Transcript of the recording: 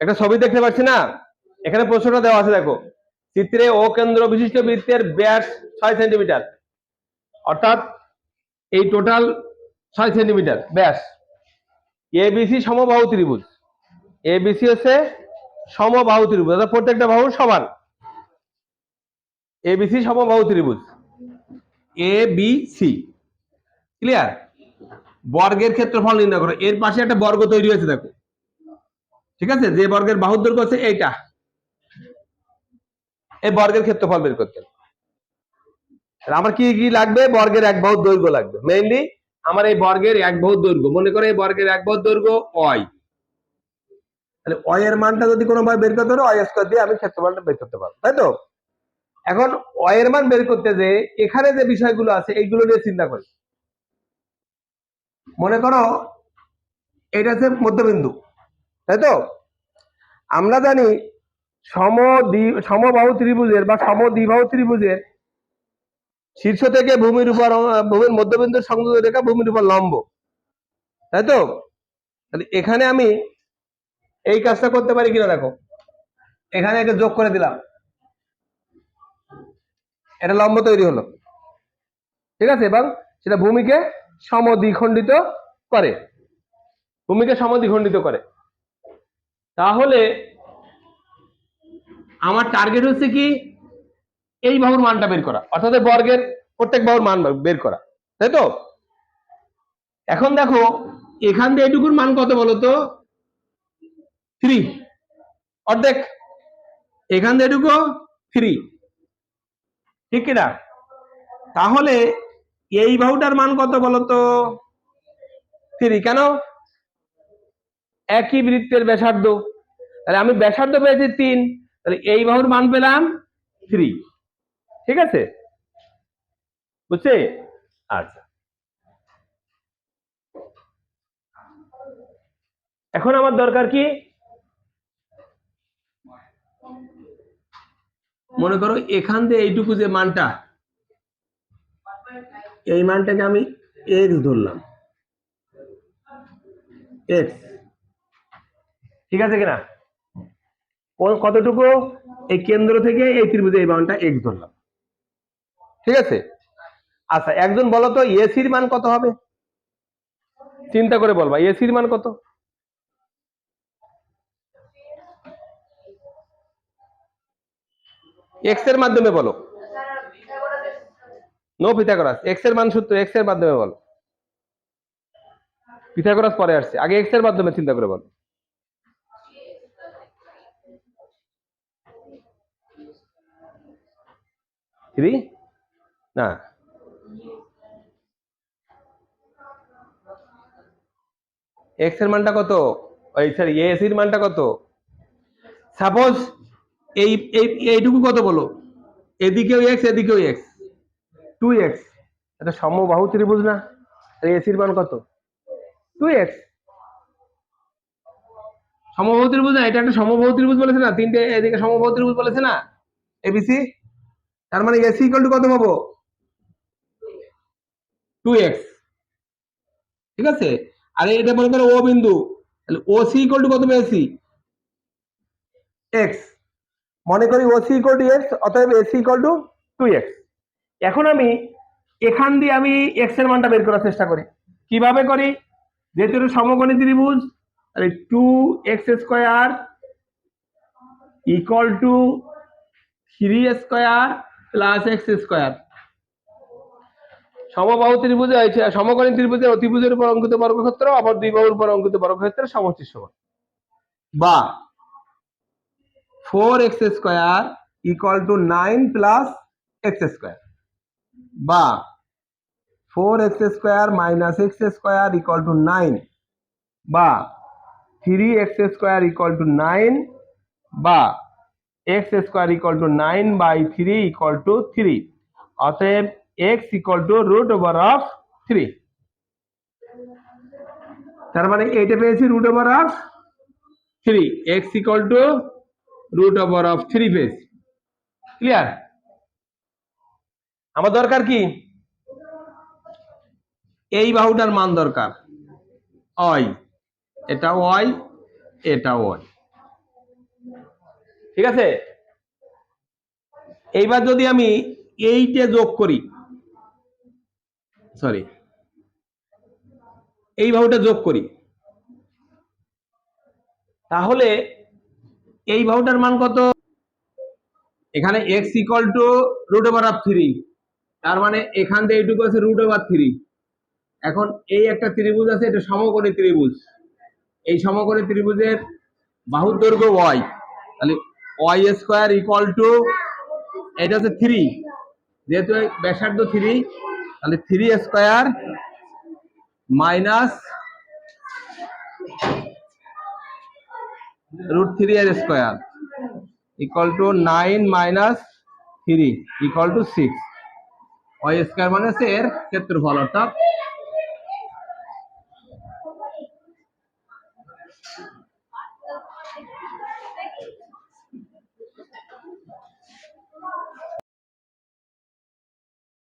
একটা ছবি দেখতে পাচ্ছি না? এখানে প্রশ্নটা দেওয়া আছে, দেখো। চিত্রে ও কেন্দ্র বিশিষ্ট বৃত্তের ব্যাস ছয় সেন্টিমিটার। অর্থাৎ এই টোটাল ছয় সেন্টিমিটার, ব্যাস। এবিসি সমবাহু ত্রিভুজ। এবিসি হচ্ছে সমবাহু ত্রিভুজ, অর্থাৎ প্রত্যেকটা বাহু সমান। এবিসি সমবাহু ত্রিভুজ। এ বি সি ক্লিয়ার বর্গের ক্ষেত্রফল নির্ণয় করো। এর পাশে একটা বর্গ তৈরি হয়েছে, দেখো। ঠিক আছে? যে বর্গের বাহুর দৈর্ঘ্য হচ্ছে এইটা। এই বর্গের ক্ষেত্রফল বের করতে আমার কি কি লাগবে? বর্গের এক বাহুর দৈর্ঘ্য লাগবে। মেইনলি আমার এই বর্গের এক বাহুর দৈর্ঘ্য মনে করে এই বর্গের এক বাহুর দৈর্ঘ্য অয় তাহলে অয় এর মানটা যদি কোনো ভাবে বের করতে পারো অয় স্কোয়ার দিয়ে আমি ক্ষেত্রফলটা বের করতে পারব। তাই তো? এখন অয় এর মান বের করতে যে এখানে যে বিষয়গুলো আছে, এইগুলো নিয়ে চিন্তা করি। মনে করো এটা হচ্ছে মধ্যবিন্দু। তাই তো আমরা জানি সম সমবাহু ত্রিভুজের বা সম দ্বিবাহু ত্রিভুজের শীর্ষ থেকে ভূমির উপর, ভূমির মধ্যবিন্দুর সংযোগ রেখা ভূমির উপর লম্ব। তাই তো তাহলে এখানে আমি এই কাজটা করতে পারি কিনা দেখো। এখানে একটা যোগ করে দিলাম। এটা লম্ব তৈরি হলো। ঠিক আছে? এবং সেটা ভূমিকে সমদ্বিখণ্ডিত করে। ভূমিকে সমদ্বিখণ্ডিত করে। তাহলে আমার টার্গেট হচ্ছে কি এই বাহুর মানটা বের করা। অর্থাৎ বর্গের প্রত্যেক বাহুর মান বের করা। তাই তো? এখন দেখো, এখান দিয়ে এটুকুর মান কত বলো তো? থ্রি অর্ধেক। এখান দিয়ে এটুকু থ্রি ঠিক কিনা তাহলে এই বাহুটার মান কত বলো তো? থ্রি কেন? একই বৃত্তের ব্যাসার্ধ। তাহলে আমি ব্যাসার্ধ পেয়েছি তিন, তাহলে এই বাহুর মান পেলাম থ্রি ঠিক আছে? বুঝছে? আচ্ছা। এখন আমার দরকার কি? মনে করো এখান দিয়ে এইটুকু যে মানটা, এই মানটাকে আমি এক্স ধরলাম। এক্স ঠিক আছে কিনা? কতটুকু? এই কেন্দ্র থেকে এই ত্রিভুজে এই মানটা এক্স ধরলাম। ঠিক আছে? আচ্ছা একজন বলো তো এসির মান কত হবে? চিন্তা করে বলবা এসির মান কত? এক্সের মাধ্যমে বলো। নো পিথাগোরাস এক্সের মান সূত্র এক্সের মাধ্যমে বলো। পিথাগোরাস পরে আসছে। আগে এক্সের মাধ্যমে চিন্তা করে বলো। থ্রি না এক্সের মানটা কত? ওই সরি এস সাপোজ এই এই, এইটুকু কত বলো? এদিকেও এক্স এদিকেও এক্স টু এক্স এটা সমবাহু ত্রিভুজ না? এসির মান কত? টু এক্স সমবাহু ত্রিভুজ না? এটা একটা সমবাহু ত্রিভুজ বলেছে না? তিনটে এদিকে সমবাহু ত্রিভুজ বলেছে না? এবিসি তার মানে এসি ইকুয়াল টু কত পাবো? টু এক্স ঠিক আছে? আর এটা মনে করো ও বিন্দু। তাহলে ও সি ইকুয়াল টু কত এসি এক্স মনে করি O C equal to x অতএব AC equal to two x এখন আমি এখান দিয়ে আমি এক্সের মানটা বের করার চেষ্টা করি। কীভাবে করি? যেহেতু এটা সমকোণী ত্রিভুজ তাহলে two x square equal to three square plus x square. সমবাহু ত্রিভুজে হয়েছে সমকোণী ত্রিভুজের অতিভুজের উপর অঙ্কিত বর্গক্ষেত্র আবার দুই বাহুর উপর অঙ্কিত বর্গক্ষেত্রের সমষ্টি সমান। বা four x square equal to nine plus x square বা four x square minus x square equal to nine বা three x square equal to nine বা x square equal to nine by three equal to three অতএব x equal to root over of three তার মানে এইটা পেয়েছি root over of three x equal to root over of three পেয়েছি। Clear আমার দরকার কি? এই বাহুটার মান দরকার। অয় এটা অয় এটা অয় ঠিক আছে? এইবার যদি আমি এইটে যোগ করি সরি এই বাহুটা যোগ করি, তাহলে এই বাহুটার মান কত? এখানে x equal to root over of three তার মানে এখান থেকে এইটুকু আছে রুট ওভার থ্রি এখন এই একটা ত্রিভুজ আছে, এটা সমকোণী ত্রিভুজ। এই সমকোণী ত্রিভুজের বাহুর দৈর্ঘ্য ওয়াই তাহলে ওয়াই স্কোয়ার ইকুয়াল টু এটা হচ্ছে থ্রি যেহেতু ব্যাসার্ধ থ্রি তাহলে three square minus root three এর square equal to nine minus three equal to six y square মানে হচ্ছে এর ক্ষেত্রফল, অর্থাৎ